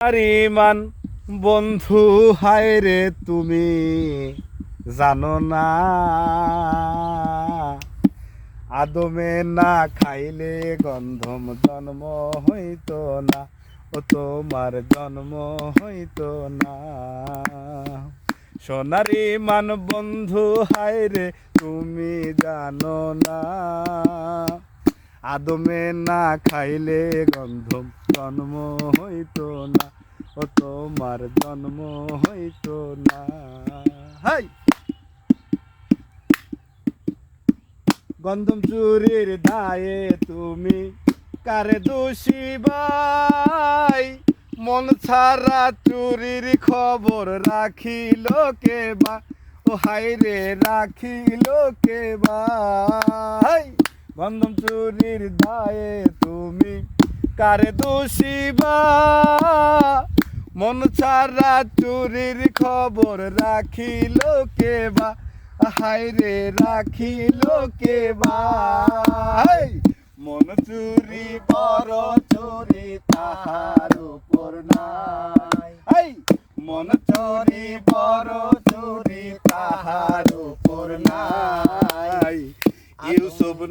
আরিমান বন্ধু, হায় রে তুমি, জানো না। আদমে না খাইলে গন্ধম জন্ম হইতো না, ও তোমার জন্ম হইতো না। সোনারি মান, বন্ধু, হায় রে তুমি, জানো না। আদমে না খাইলে গন্ধম জন্ম হইতো না, ও তোমার জন্ম হইতো না। হাই! গন্ধম চুরির দায়ে তুমি কারে দোষী ভাই? মন ছাড়া চুরির খবর রাখিল কে বা? ও হাই রাখিল কে গন্ধম চুরির দায়ে তুমি কারে দোষী বা মন ছাড়া চুরির খবর রাখিল কে বা হাই রে, রাখিল কে ভাই মন চুরি বড় চুরি তাহার উপর নাই। মন চুরি বড়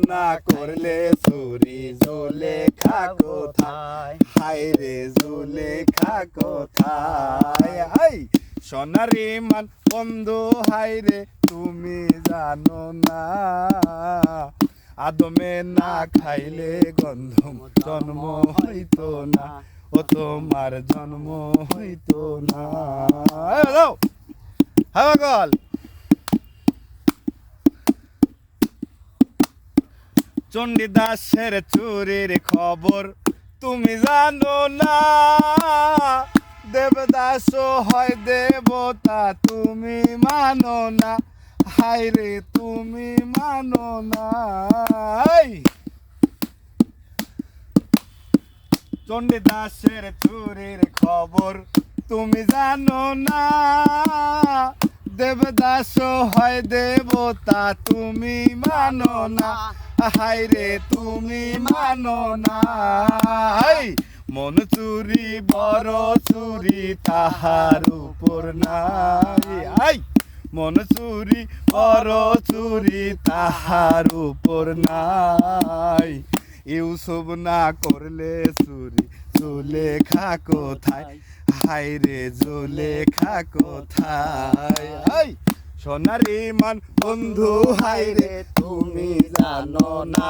না করলে চুরি জলে খা কোথায় হাই রে জলে খা কোথায় হাই, সোনারি মান বন্ধু, হাই রে, তুমি জানো না। আদমে না খাইলে গন্ধম জন্ম হইতো না, ও তোমার জন্ম হইতো না। হ্যাঁ গল। চণ্ডীদাসের চুরির খবর, তুমি জানো না। দেবদাস হয় দেবতা, তুমি মানো না। হাই রে, তুমি মানো না! চণ্ডীদাসের চুরির খবর, তুমি জানো না। দেবদাস হয় দেবতা, তুমি মানো না। হাই রে, তুমি মানো না। মন চুরি, বড় চুরি, তাহার উপর নাই। আই মন চুরি, বড় চুরি, তাহার উপর নাই। ইউসুফ না করলে চুরি চুলে খা কোথায়? হাই রে জুলে খা কোথায় সোনারি মান, বন্ধু হাই রে তুমি জানো না।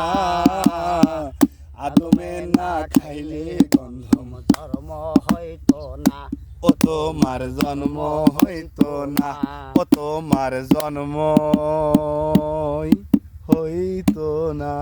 আদমে না খাইলে গন্ধম ধর্ম হয়তো না। ও তোমার জন্ম হইতো না। ও তোমার জন্ম হইতো না।